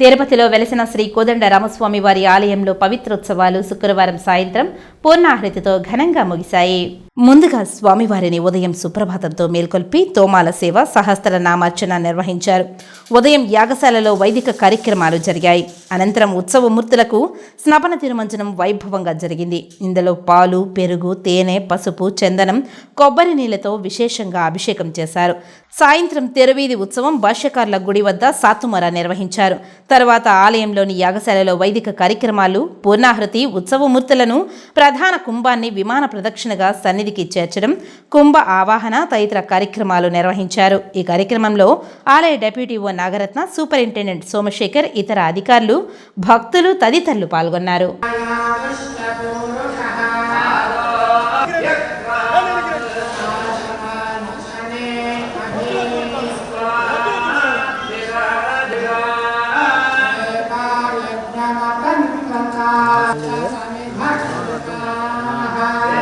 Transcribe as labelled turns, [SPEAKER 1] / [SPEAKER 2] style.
[SPEAKER 1] తిరుపతిలో వెలసిన శ్రీ కోదండ రామస్వామి వారి ఆలయంలో పవిత్రోత్సవాలు శుక్రవారం సాయంత్రం పూర్ణాహృతితో ఘనంగా ముగిశాయి. ముందుగా స్వామివారిని ఉదయం సుప్రభాతంతో మేల్కొల్పి తోమాల సేవ సహస్ర నామార్చన నిర్వహించారు. ఉదయం యాగశాలలో వైదిక కార్యక్రమాలు జరిగాయి. అనంతరం ఉత్సవమూర్తులకు స్నపన తిరుమంజనం వైభవంగా జరిగింది. ఇందులో పాలు పెరుగు తేనె పసుపు చందనం కొబ్బరి నీళ్ళతో విశేషంగా అభిషేకం చేశారు. సాయంత్రం తెరవీధి ఉత్సవం భాష్యకారుల గుడి వద్ద సాతుమర నిర్వహించారు. తర్వాత ఆలయంలోని యాగశాలలో వైదిక కార్యక్రమాలు పూర్ణాహృతి ఉత్సవమూర్తులను ప్రధాన కుంభాన్ని విమాన ప్రదక్షిణగా సన్నిధి సన్నిధికి చేర్చడం కుంభ ఆవాహన తదితర కార్యక్రమాలు నిర్వహించారు ఈ కార్యక్రమంలో ఆలయ డెప్యూటీ ఓ నాగరత్న సూపరింటెండెంట్ సోమశేఖర్ ఇతర అధికారులు భక్తులు తదితరులు పాల్గొన్నారు Yeah.